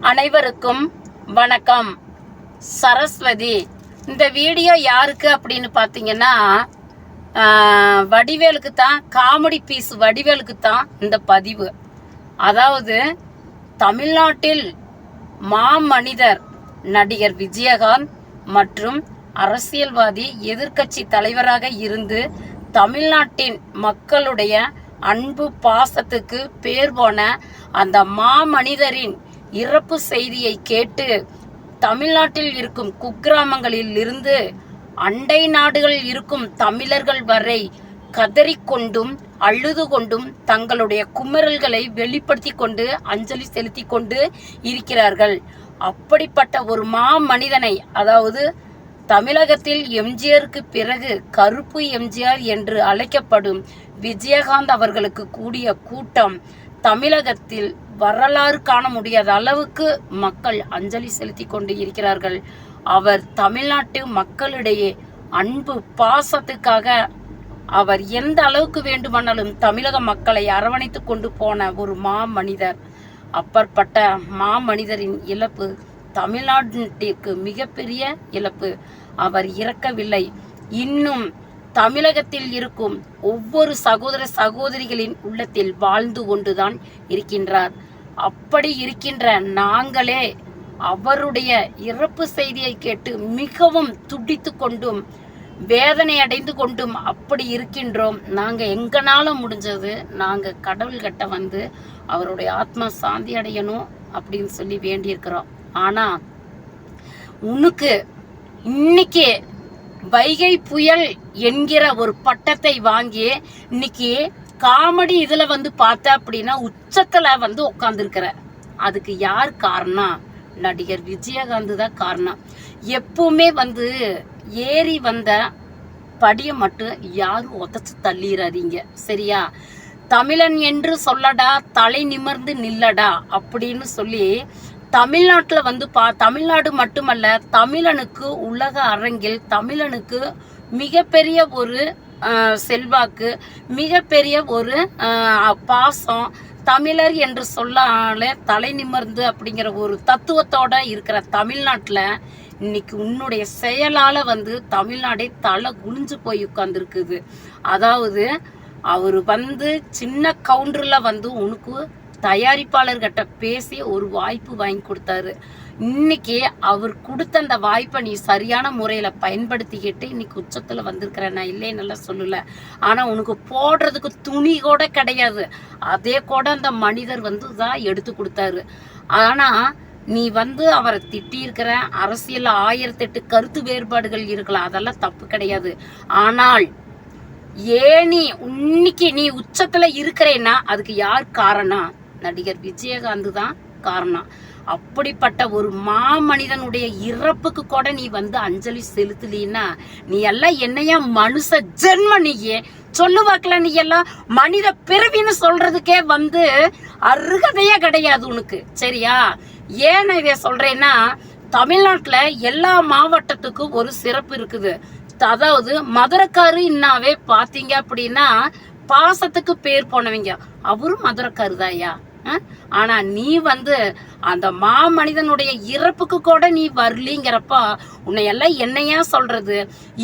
அனைவருக்கும் வணக்கம். சரஸ்வதி இந்த வீடியோ யாருக்கு அப்படின்னு பார்த்தீங்கன்னா வடிவேலுக்கு தான் காமெடி பீஸ் வடிவேலுக்கு தான் இந்த பதிவு. அதாவது தமிழ்நாட்டில் மாமனிதர் நடிகர் விஜயகாந்த் மற்றும் அரசியல்வாதி எதிர்க்கட்சி தலைவராக இருந்து தமிழ்நாட்டின் மக்களுடைய அன்பு பாசத்துக்கு பேர் போன அந்த மாமனிதரின் இறப்பு செய்தியை கேட்டு தமிழ்நாட்டில் இருக்கும் குக்கிராமங்களில் இருந்து அண்டை நாடுகளில் இருக்கும் தமிழர்கள் வரை கதறிக்கொண்டும் அழுது கொண்டும் தங்களுடைய குமரல்களை வெளிப்படுத்தி கொண்டு அஞ்சலி செலுத்தி கொண்டு இருக்கிறார்கள். அப்படிப்பட்ட ஒரு மா மனிதனை அதாவது தமிழகத்தில் எம்ஜிஆருக்கு பிறகு கருப்பு எம்ஜிஆர் என்று அழைக்கப்படும் விஜயகாந்த் அவர்களுக்கு கூடிய கூட்டம் தமிழகத்தில் வரலாறு காண முடியாத அளவுக்கு மக்கள் அஞ்சலி செலுத்தி கொண்டு இருக்கிறார்கள். அவர் தமிழ்நாட்டு மக்களிடையே அன்பு பாசத்துக்காக அவர் எந்த அளவுக்கு வேண்டுமானாலும் தமிழக மக்களை அரவணைத்து கொண்டு போன ஒரு மா மனிதர் அப்பற்பட்ட மா மனிதரின் இழப்பு தமிழ்நாட்டிற்கு மிகப்பெரிய இழப்பு. அவர் இறக்கவில்லை. இன்னும் தமிழகத்தில் இருக்கும் ஒவ்வொரு சகோதர சகோதரிகளின் உள்ளத்தில் வாழ்ந்து கொண்டுதான் இருக்கின்றார். அப்படி இருக்கின்ற நாங்களே அவருடைய இறப்பு செய்தியை கேட்டு மிகவும் துடித்து கொண்டும் வேதனை அடைந்து கொண்டும் அப்படி இருக்கின்றோம். நாங்கள் எங்கனால முடிஞ்சது நாங்கள் கடவுள்கிட்ட வந்து அவருடைய ஆத்மா சாந்தி அடையணும் அப்படின்னு சொல்லி வேண்டியிருக்கிறோம். ஆனா உனக்கு இன்னைக்கு வைகை புயல் என்கிற ஒரு பட்டத்தை வாங்கி இன்னைக்கு காமெடி இதில் வந்து பார்த்த அப்படின்னா உச்சத்தில் வந்து உட்காந்துருக்கிற அதுக்கு யார் காரணம் நடிகர் விஜயகாந்த் தான் காரணம் எப்பவுமே வந்து ஏறி வந்த படியை மட்டும் யாரும் உதச்சி தள்ளிடாதீங்க சரியா? தமிழன் என்று சொல்லடா தலை நிமிர்ந்து நில்லடா அப்படின்னு சொல்லி தமிழ்நாட்டில் வந்து பா தமிழ்நாடு மட்டுமல்ல தமிழனுக்கு உலக அரங்கில் தமிழனுக்கு மிகப்பெரிய ஒரு செல்வாக்கு மிகப்பெரிய ஒரு பாசம் தமிழர் என்று சொல்லாலே தலை நிமிர்ந்து அப்படிங்கிற ஒரு தத்துவத்தோட இருக்கிற தமிழ்நாட்டில் இன்னைக்கு உன்னுடைய செயலால் வந்து தமிழ்நாடே தலை குனிஞ்சு போய் உட்காந்துருக்குது அதாவது அவர் வந்து சின்ன கவுண்டரில் வந்து உனக்கு தயாரிப்பாளர்கிட்ட பேசி ஒரு வாய்ப்பு வாங்கி கொடுத்தாரு. இன்னைக்கு அவர் கொடுத்த அந்த வாய்ப்பை நீ சரியான முறையில பயன்படுத்திக்கிட்டு இன்னைக்கு உச்சத்துல வந்திருக்கிற. நான் இல்லைன்னு சொல்லல. ஆனா உனக்கு போடுறதுக்கு துணி கூட கிடையாது. அதே கூட அந்த மனிதர் வந்து தான் எடுத்து கொடுத்தாரு. ஆனா நீ வந்து அவரை திட்டியிருக்கிற. அரசியல் ஆயிரத்தெட்டு கருத்து வேறுபாடுகள் இருக்கலாம். அதெல்லாம் தப்பு கிடையாது. ஆனால் ஏன் நீ இன்னைக்கு நீ உச்சத்துல இருக்கிறேன்னா அதுக்கு யார் காரணம்? நடிகர் விஜயகாந்த் தான் காரணம். அப்படிப்பட்ட ஒரு மாமனிதனுடைய இறப்புக்கு கூட நீ வந்து அஞ்சலி செலுத்தலின்னா நீ எல்லாம் என்னையா மனுஷ ஜென்ம நீயே? சொல்லுவாக்கல நீ எல்லாம் மனித பிறவின்னு சொல்றதுக்கே வந்து அருகதையே கிடையாது உனக்கு. சரியா? ஏன் இதை சொல்றேன்னா தமிழ்நாட்டுல எல்லா மாவட்டத்துக்கும் ஒரு சிறப்பு இருக்குது. அதாவது மதுரக்காரு இன்னாவே பாத்தீங்க அப்படின்னா பாசத்துக்கு பேர் போனவங்க. அவரும் மதுரக்காரு தாயா ஆனா நீ வந்து அந்த மா மனிதனுடைய இறப்புக்கு கூட நீ வரலிங்கிறப்ப உன்னை எல்லாம் என்னையா சொல்றது?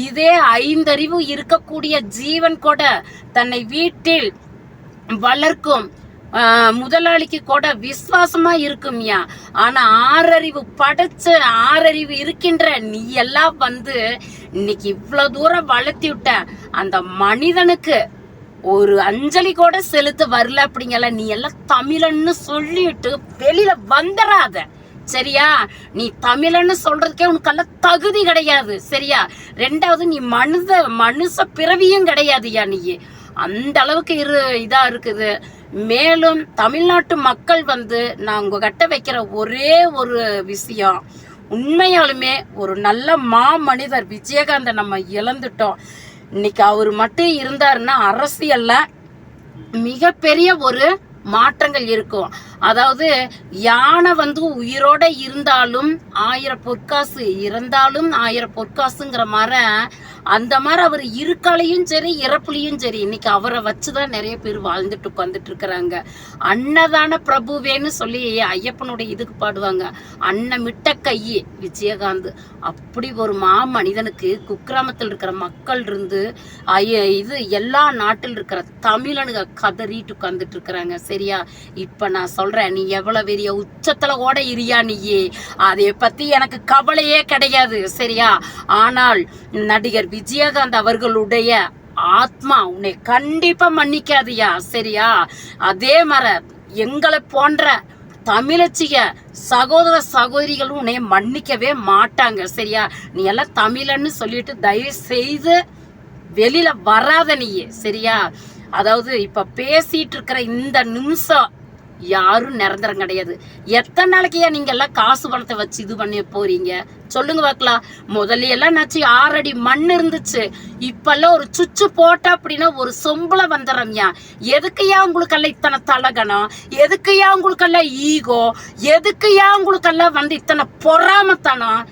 இதே ஐந்தறிவு இருக்கக்கூடிய ஜீவன் கூட தன்னை வீட்டில் வளர்க்கும் முதலாளிக்கு கூட விசுவாசமா இருக்கும்யா. ஆனா ஆறறிவு படைச்ச ஆறறிவு இருக்கின்ற நீ எல்லாம் வந்து இன்னைக்கு இவ்வளவு தூரம் வளர்த்தி விட்ட அந்த மனிதனுக்கு ஒரு அஞ்சலி கூட செலுத்த வரல அப்படிங்கல நீ எல்லாம் தமிழன்னு சொல்லிட்டு வெளியில வந்துடாத சரியா? நீ தமிழன்னு சொல்றதுக்கே உனக்கெல்லாம் தகுதி கிடையாது. சரியா? ரெண்டாவது நீ மனித மனுஷ பிறவியும் கிடையாதுயா நீ. அந்த அளவுக்கு இரு இதா இருக்குது. மேலும் தமிழ்நாட்டு மக்கள் வந்து நான் உங்ககிட்ட வைக்கிற ஒரே ஒரு விஷயம். உண்மையாலுமே ஒரு நல்ல மா மனிதர் விஜயகாந்தை நம்ம இழந்துட்டோம். இன்னைக்கு அவர் மட்டும் இருந்தாருன்னா அரசியல்ல மிகப்பெரிய ஒரு மாற்றங்கள் இருக்கும். அதாவது யானை வந்து உயிரோட இருந்தாலும் ஆயிரம் பொற்காசு இறந்தாலும் ஆயிரம் பொற்காசுங்கிற மாதிரி அந்த மாதிரி அவர் இருக்காலையும் சரி இறப்புலையும் சரி இன்னைக்கு அவரை வச்சுதான் நிறைய பேர் வாழ்ந்துட்டு உட்காந்துட்டு இருக்கிறாங்க அன்னதான பிரபுவேன்னு சொல்லி ஐயப்பனுடைய இதுக்கு பாடுவாங்க. அன்னமிட்ட கையே விஜயகாந்த். அப்படி ஒரு மா மனிதனுக்கு குக்கிராமத்தில் இருக்கிற மக்கள் இருந்து ஐய இது எல்லா நாட்டில் இருக்கிற தமிழனுங்க கதறிட்டு உட்காந்துட்டு இருக்கிறாங்க சரியா? இப்ப நான் சொல்றேன் நீ எவ்வளவு பெரிய உச்சத்துல கூட இரியா நீயே? அதை பத்தி எனக்கு கவலையே கிடையாது. சரியா? ஆனால் நடிகர் விஜயகாந்த் அவர்களுடைய ஆத்மா உன்னை கண்டிப்பா மன்னிக்காதியா? சரியா? அதே மாதிரி எங்களை போன்ற தமிழச்சிக சகோதர சகோதரிகளும் உன்னை மன்னிக்கவே மாட்டாங்க. சரியா? நீ எல்லாம் தமிழன்னு சொல்லிட்டு தயவு செய்து வெளியில வராத நீயே. சரியா? அதாவது இப்ப பேசிட்டு இருக்கிற இந்த நிமிஷம் யாரும் நிரந்தரம் கிடையாது. எத்தனை நாளைக்கையா நீங்க எல்லாம் காசு பணத்தை வச்சு இது பண்ணி போறீங்க? சொல்லுங்க பார்க்கலாம் முதல்ல எல்லாம் நச்சு ஆறடி மண் இருந்துச்சு. இப்பெல்லாம் ஒரு சுச்சு போட்டா அப்படின்னா ஒரு சொம்பளை வந்துடுறம்யா. எதுக்குயா உங்களுக்கெல்லாம் இத்தனை தலகணம்? எதுக்குயா உங்களுக்கெல்லாம் ஈகோ? எதுக்குயா உங்களுக்கெல்லாம் வந்து இத்தனை பொறாமத்தனம்?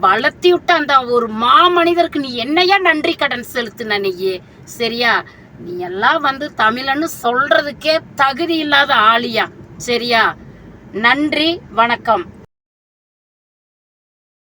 வளர்த்தி விட்ட அந்த ஒரு மாமனிதருக்கு நீ என்னையா நன்றி கடன் செலுத்துன சரியா? நீ எல்லாம் வந்து தமிழன்னு சொல்றதுக்கே தகுதி இல்லாத ஆளியா? சரியா? நன்றி வணக்கம்.